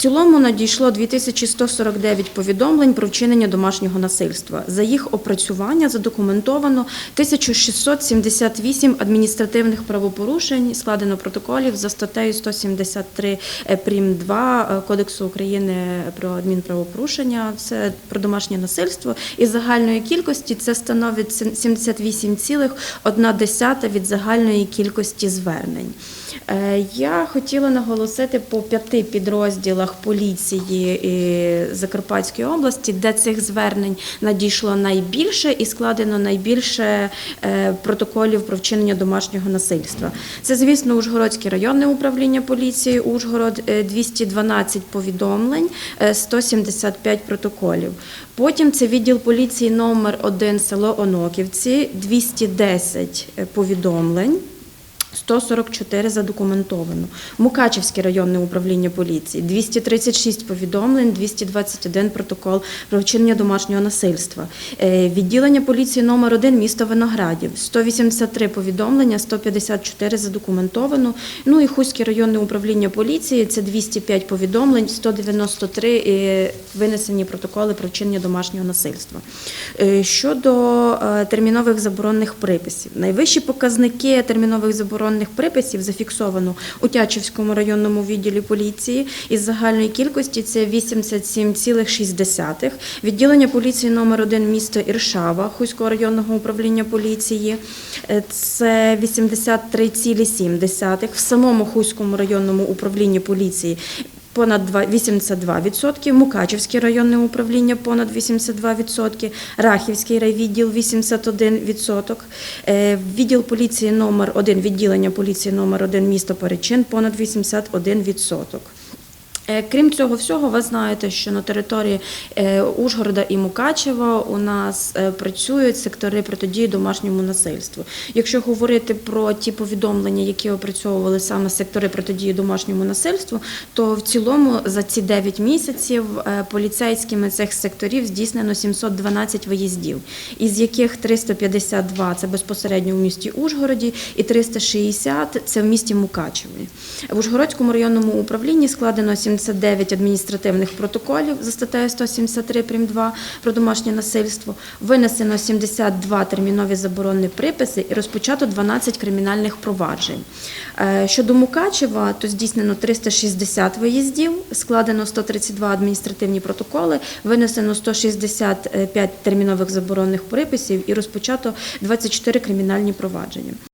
цілому надійшло 2149 повідомлень про вчинення домашнього насильства. За їх опрацювання задокументовано 1678 адміністративних правопорушень, складено протоколів за статтею 173 прим. 2 е, Кодексу України про адмінправопорушення. Це про домашнє насильство. І загальної кількості це становить 78,1 від загальної кількості звернень. Е, Я хотіла наголосити по п'яти підрозділах поліції е, Закарпатської області, де цих звернень надійшло найбільше і складено найбільше е, протоколів про вчинення домашнього насильства. Це, звісно, Ужгородське районне управління поліції, Ужгород е, 212 повідомлень, е, 175 протоколів. Потім це відділ поліції номер 1 село Оноківці, 210 повідомлень. 144 задокументовано. Мукачівське районне управління поліції 236 повідомлень, 221 протокол про вчинення домашнього насильства. Е, Відділення поліції номер 1 місто Виноградів 183 повідомлення, 154 задокументовано. Ну і Хуське районне управління поліції це 205 повідомлень, 193 е, винесені протоколи про вчинення домашнього насильства. Е, Щодо термінових заборонних приписів, найвищі показники термінових заборонних приписів зафіксовано у Тячівському районному відділі поліції із загальної кількості це 87,6. Відділення поліції номер 1 місто Іршава Хуського районного управління поліції е, це 83,7. В самому Хуському районному управлінні поліції понад два- 82%, Мукачівське районне управління понад 82%, Рахівський райвідділ 81%, е, відділ поліції номер 1, відділення поліції номер 1 місто Перечин понад 81%. Е, Крім цього всього, ви знаєте, що на території е, Ужгорода і Мукачева у нас е, працюють сектори протидії домашньому насильству. Якщо говорити про ті повідомлення, які опрацьовували саме сектори протидії домашньому насильству, то в цілому за ці 9 місяців поліцейськими цих секторів здійснено 712 виїздів, із яких 352 – це безпосередньо в місті Ужгороді, і 360 – це в місті Мукачеві. В Ужгородському районному управлінні складено 79 адміністративних протоколів за статтею 173 прим. 2 про домашнє насильство, винесено 72 термінові заборонні приписи і розпочато 12 кримінальних проваджень. Е, Щодо Мукачева, то здійснено 360 виїздів, складено 132 адміністративні протоколи, винесено 165 термінових заборонних приписів і розпочато 24 кримінальні провадження.